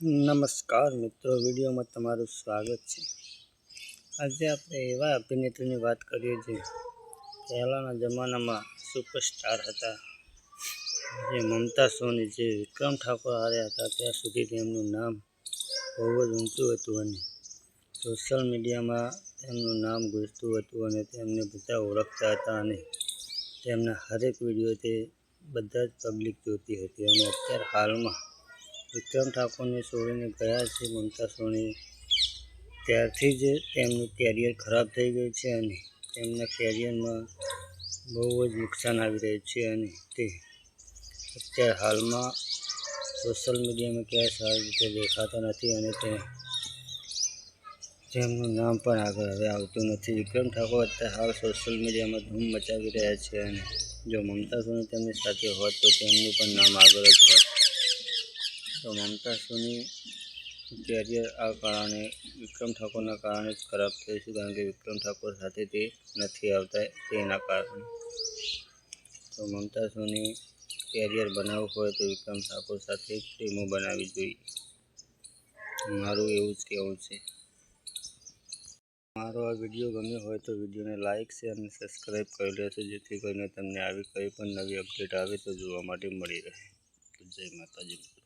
નમસ્કાર મિત્રો, વિડીયોમાં તમારું સ્વાગત છે. આજે આપણે એવા અભિનેત્રીની વાત કરીએ જે પહેલાંના જમાનામાં સુપરસ્ટાર હતા. જે મમતા સોની, જે વિક્રમ ઠાકોર હારે હતા, ત્યાં સુધી તેમનું નામ બહુ જ ઊંચું હતું અને સોશિયલ મીડિયામાં તેમનું નામ ગુજતું હતું અને તેમને બધા ઓળખતા હતા અને તેમના હરેક વીડિયો તે બધા જ પબ્લિક જોતી હતી. અને અત્યારે હાલમાં વિક્રમ ઠાકોરને છોડીને ગયા છે મમતા સોની ત્યારથી જ તેમનું કેરિયર ખરાબ થઈ ગયું છે અને તેમના કેરિયરમાં બહુ જ નુકસાન આવી રહ્યું છે અને તે અત્યારે હાલમાં સોશિયલ મીડિયામાં ક્યાંય સારી રીતે દેખાતા નથી અને તે તેમનું નામ પણ આગળ હવે આવતું નથી. વિક્રમ ઠાકોર અત્યારે હાલ સોશિયલ મીડિયામાં ધૂમ મચાવી રહ્યા છે અને જો મમતા સોની તેમની સાથે હોત તો તેમનું પણ નામ આગળ જ હોત. તો મમતા સોની કેરિયર આ કારણે વિક્રમ ઠાકોરના કારણે જ ખરાબ થયું છે, કારણ કે વિક્રમ ઠાકોર સાથે તે નથી આવતા તેના કારણે. તો મમતા સોની કેરિયર બનાવવું હોય તો વિક્રમ ઠાકોર સાથે ફિલ્મો બનાવવી જોઈએ. મારું એવું જ કહેવું છે. મારો આ વીડિયો ગમ્યો હોય તો વિડીયોને લાઇક શેર અને સબસ્ક્રાઈબ કરી લેશો જેથી કરીને તમને આવી કંઈ પણ નવી અપડેટ આવે તો જોવા માટે મળી રહે. જય માતાજી.